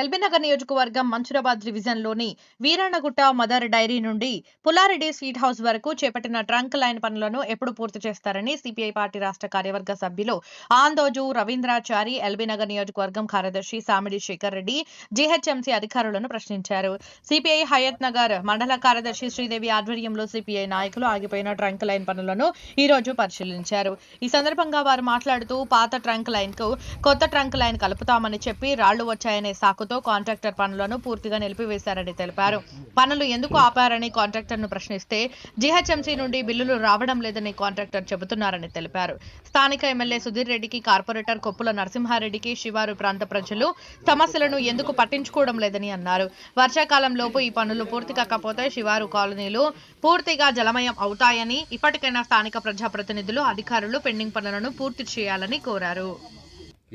ఎల్బీనగర్ నియోజకవర్గం మంచురాబాద్ డివిజన్లోని వీరన్నగుట్ట mother dairy నుండి పులారెడ్డి స్వీట్ హౌస్ వరకు చేపట్టిన ట్రంక్ లైన్ పనులను ఎప్పుడు పూర్తి చేస్తారని సిపిఐ పార్టీ రాష్ట్ర కార్యవర్గ సభ్యులు ఆందోజు రవీంద్రాచారి ఎల్బీనగర్ నియోజకవర్గం కార్యదర్శి సామిడి శేఖర్ రెడ్డి జీహెచ్ఎంసీ అధికారులను ప్రశ్నించారు. సిపిఐ హయత్ నగర్ మండల కార్యదర్శి శ్రీదేవి ఆధ్వర్యంలో సిపిఐ నాయకులు ఆగిపోయిన ట్రంక్ లైన్ పనులను ఈ రోజు పరిశీలించారు. ఈ సందర్భంగా వారు మాట్లాడుతూ పాత ట్రంక్ లైన్కు కొత్త ట్రంక్ లైన్ కలుపుతామని చెప్పి రాళ్ళు వచ్చాయనే సాకు సాకుతో కాంట్రాక్టర్ పనులను పూర్తిగా నిలిపివేశారని తెలిపారు. పనులు ఎందుకు ఆపారని కాంట్రాక్టర్ను ప్రశ్నిస్తే జీహెచ్ఎంసీ నుండి బిల్లులు రావడం లేదని కాంట్రాక్టర్ చెబుతున్నారని తెలిపారు. స్థానిక ఎమ్మెల్యే సుధీర్ రెడ్డికి కార్పొరేటర్ కొప్పుల నరసింహారెడ్డికి శివారు ప్రాంత ప్రజలు సమస్యలను ఎందుకు పట్టించుకోవడం లేదని అన్నారు. వర్షాకాలంలోపు ఈ పనులు పూర్తి కాకపోతే శివారు కాలనీలు పూర్తిగా జలమయం అవుతాయని ఇప్పటికైనా స్థానిక ప్రజాప్రతినిధులు అధికారులు పెండింగ్ పనులను పూర్తి చేయాలని కోరారు.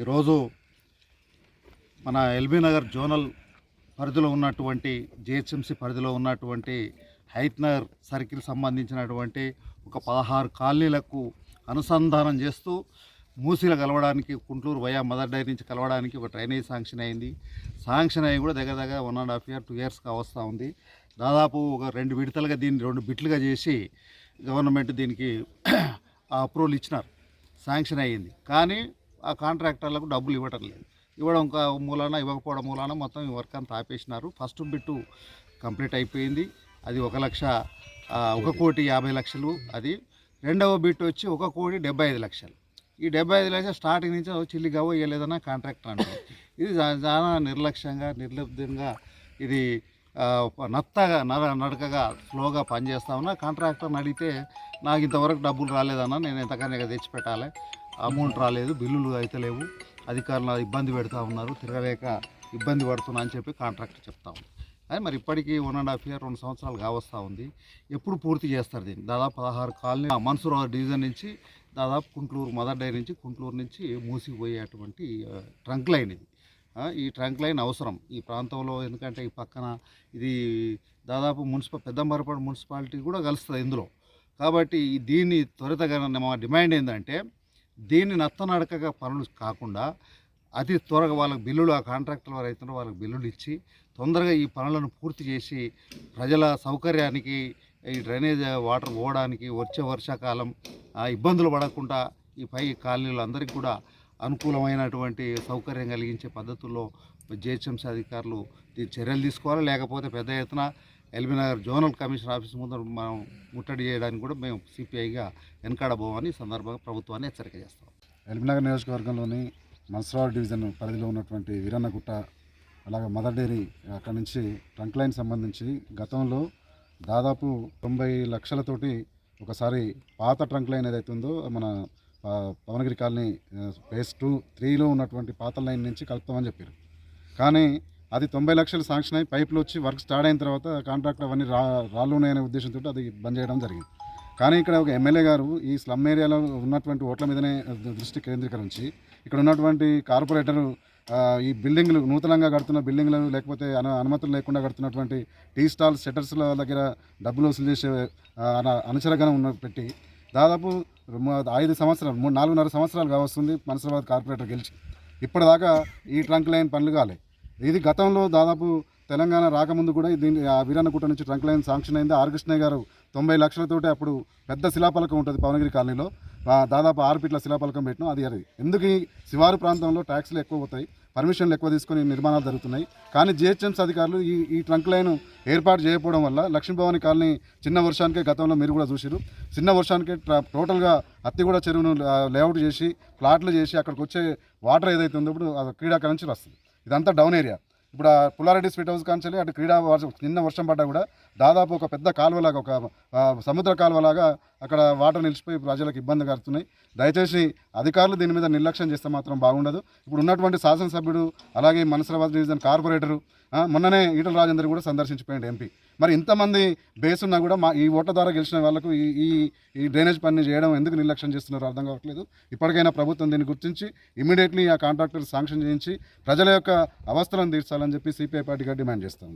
ఈరోజు మన ఎల్బీ నగర్ జోనల్ పరిధిలో ఉన్నటువంటి జిహెచ్ఎంసీ పరిధిలో ఉన్నటువంటి హైత్నగర్ సర్కిల్ సంబంధించినటువంటి ఒక పదహారు కాలనీలకు అనుసంధానం చేస్తూ మూసీలు కలవడానికి కుంటూరు వయా మదర్ డైరీ నుంచి కలవడానికి ఒక డ్రైనేజ్ శాంక్షన్ అయింది. శాంక్షన్ అయ్యి కూడా దగ్గర దగ్గర one and half year two ఇయర్స్గా వస్తూ ఉంది. దాదాపు ఒక రెండు విడతలుగా దీన్ని రెండు బిట్లుగా చేసి గవర్నమెంట్ దీనికి అప్రూవల్ ఇచ్చినారు. శాంక్షన్ అయ్యింది. కానీ ఆ కాంట్రాక్టర్లకు డబ్బులు ఇవ్వటం లేదు. ఇవ్వడం ఒక మూలాన ఇవ్వకపోవడం మూలాన మొత్తం ఈ వర్క్ అంతా ఆపేసినారు. ఫస్ట్ బిట్టు కంప్లీట్ అయిపోయింది. అది ఒక లక్ష ఒక కోటి యాభై లక్షలు అది. రెండవ బిట్ వచ్చి ఒక కోటి డెబ్బై ఐదు లక్షలు. ఈ డెబ్బై ఐదు లక్షలు స్టార్టింగ్ నుంచి చిల్లిగా ఇవ్వలేదన్న కాంట్రాక్టర్ అంటే ఇది చాలా నిర్లక్ష్యంగా నిర్లబ్ధంగా ఇది నత్తగా నర నడకగా స్లోగా పనిచేస్తా ఉన్నా. కాంట్రాక్టర్ని అడిగితే నాకు ఇంతవరకు డబ్బులు రాలేదన్న నేను ఎంతకన్నా తెచ్చిపెట్టాలి. అమౌంట్ రాలేదు బిల్లులు అయితే లేవు. అధికారులు ఇబ్బంది పెడతా ఉన్నారు తిరగలేక ఇబ్బంది పడుతున్నా అని చెప్పి కాంట్రాక్టర్ చెప్తా ఉంది. అది మరి ఇప్పటికీ వన్ అండ్ హాఫ్ ఇయర్ రెండు సంవత్సరాలు కావస్తూ ఉంది. ఎప్పుడు పూర్తి చేస్తారు దీన్ని? దాదాపు పదహారు కాలనీ మన్సూర్ డివిజన్ నుంచి దాదాపు కుంట్లూరు మదర్ డైరీ నుంచి కుంట్లూరు నుంచి మూసిపోయేటువంటి ట్రంక్ లైన్ ఇది. ఈ ట్రంక్ లైన్ అవసరం. ఈ ప్రాంతంలో ఎందుకంటే ఈ పక్కన ఇది దాదాపు మున్సిపల్ పెద్దంబరపాడు మున్సిపాలిటీ కూడా కలుస్తుంది ఇందులో. కాబట్టి దీన్ని త్వరితగా మా డిమాండ్ ఏంటంటే దీన్ని నత్తనడకగా పనులు కాకుండా అతి త్వరగా వాళ్ళకి బిల్లులు ఆ కాంట్రాక్టర్ వారు అవుతున్న వాళ్ళకి బిల్లులు ఇచ్చి తొందరగా ఈ పనులను పూర్తి చేసి ప్రజల సౌకర్యానికి ఈ డ్రైనేజ్ వాటర్ పోవడానికి వచ్చే వర్షాకాలం ఆ, ఇబ్బందులు పడకుండా ఈ పై కాలనీలు అందరికీ కూడా అనుకూలమైనటువంటి సౌకర్యం కలిగించే పద్ధతుల్లో జిహెచ్ఎంసీ అధికారులు దీని చర్యలు తీసుకోవాలి. లేకపోతే పెద్ద ఎత్తున ఎల్బీనగర్ జోనల్ కమిషనర్ ఆఫీస్ ముందు మనం ముట్టడి చేయడానికి కూడా మేము సిపిఐగా వెనకాడబోమని సందర్భంగా ప్రభుత్వాన్ని హెచ్చరిక చేస్తాం. ఎల్బీనగర్ నియోజకవర్గంలోని మన్సరావు డివిజన్ పరిధిలో ఉన్నటువంటి వీరన్నగుట్ట అలాగే మదర్ డైరీ అక్కడ నుంచి ట్రంక్ లైన్ సంబంధించి గతంలో దాదాపు తొంభై లక్షలతోటి ఒకసారి పాత ట్రంక్ లైన్ ఏదైతే ఉందో మన పవనగిరి కాలనీ ఫేస్ టూ త్రీలో ఉన్నటువంటి పాత లైన్ నుంచి కలుపుతామని చెప్పారు. కానీ అది తొంభై లక్షలు శాంక్షన్ అయి పైపులు వచ్చి వర్క్ స్టార్ట్ అయిన తర్వాత కాంట్రాక్టర్ అవన్నీ రా రాళ్ళు ఉన్నాయనే ఉద్దేశంతో అది బంద్ చేయడం జరిగింది. కానీ ఇక్కడ ఒక ఎమ్మెల్యే గారు ఈ స్లమ్ ఏరియాలో ఉన్నటువంటి ఓట్ల మీదనే దృష్టి కేంద్రీకరించి ఇక్కడ ఉన్నటువంటి కార్పొరేటరు ఈ బిల్డింగ్లు నూతనంగా కడుతున్న బిల్డింగ్లు లేకపోతే అను అనుమతులు లేకుండా కడుతున్నటువంటి టీ స్టాల్ సెటర్స్ల దగ్గర డబ్బులు వసూలు చేసే అనుచరగానే అన- ఉన్న పెట్టి దాదాపు ఐదు సంవత్సరాలు మూడు నాలుగున్నర సంవత్సరాలు కావస్తుంది మనసరాబాద్ కార్పొరేటర్ గెలిచి. ఇప్పటిదాకా ఈ ట్రంక్ లైన్ పనులు కాలే. ఇది గతంలో దాదాపు తెలంగాణ రాకముందు కూడా దీని ఆ వీరన్నకుట నుంచి ట్రంక్ లైన్ శాంక్షన్ అయింది. ఆర్ కృష్ణయ్య గారు తొంభై లక్షలతోటి అప్పుడు పెద్ద శిలాపలకం ఉంటుంది పవనగిరి కాలనీలో. దాదాపు ఆరు ఫీట్ల శిలాపలకం పెట్టినాం. అది అది. ఎందుకు ఈ శివారు ప్రాంతంలో ట్యాక్స్లు ఎక్కువ పోతాయి పర్మిషన్లు ఎక్కువ తీసుకొని నిర్మాణాలు జరుగుతున్నాయి. కానీ జిహెచ్ఎంసీ అధికారులు ఈ ఈ ట్రంక్ లైన్ ఏర్పాటు చేయకపోవడం వల్ల లక్ష్మీభవాని కాలనీ చిన్న వర్షానికే గతంలో మీరు కూడా చూసిరు చిన్న వర్షానికే ట్రా- టోటల్గా అత్తిగూడ చెరువును లేఅవుట్ చేసి ప్లాట్లు చేసి అక్కడికి వచ్చే వాటర్ ఏదైతే ఉందో ఇప్పుడు అది క్రీడాకాలం నుంచి వస్తుంది. ఇదంతా డౌన్ ఏరియా. ఇప్పుడు ఆ పుల్లారెడ్డి స్వీట్ హౌస్ కాంచెల్లి అటు క్రీడా వర్షం నిన్న వర్షం పడ్డా కూడా దాదాపు ఒక పెద్ద కాలువలాగా ఒక సముద్ర కాలువలాగా అక్కడ వాటర్ నిలిచిపోయి ప్రజలకు ఇబ్బంది కలుగుతున్నాయి. దయచేసి అధికారులు దీని మీద నిర్లక్ష్యం చేస్తే మాత్రం బాగుండదు. ఇప్పుడు ఉన్నటువంటి శాసనసభ్యుడు అలాగే మనసరాబాద్ డివిజన్ కార్పొరేటరు మొన్ననే ఈటల రాజేందర్ కూడా సందర్శించిపోయింది ఎంపీ. మరి ఇంతమంది బేస్ ఉన్నా కూడా మా ఈ ఓట్ల ద్వారా గెలిచిన వాళ్ళకు ఈ ఈ డ్రైనేజ్ పని చేయడం ఎందుకు నిర్లక్ష్యం చేస్తున్నారో అర్థం కావట్లేదు. ఇప్పటికైనా ప్రభుత్వం దీన్ని గుర్తించి ఇమీడియట్లీ ఆ కాంట్రాక్టర్ శాంక్షన్ చేయించి ప్రజల యొక్క అవస్థలను చేయాలని చెప్పి సిపిఐ పార్టీగా డిమాండ్ చేస్తాం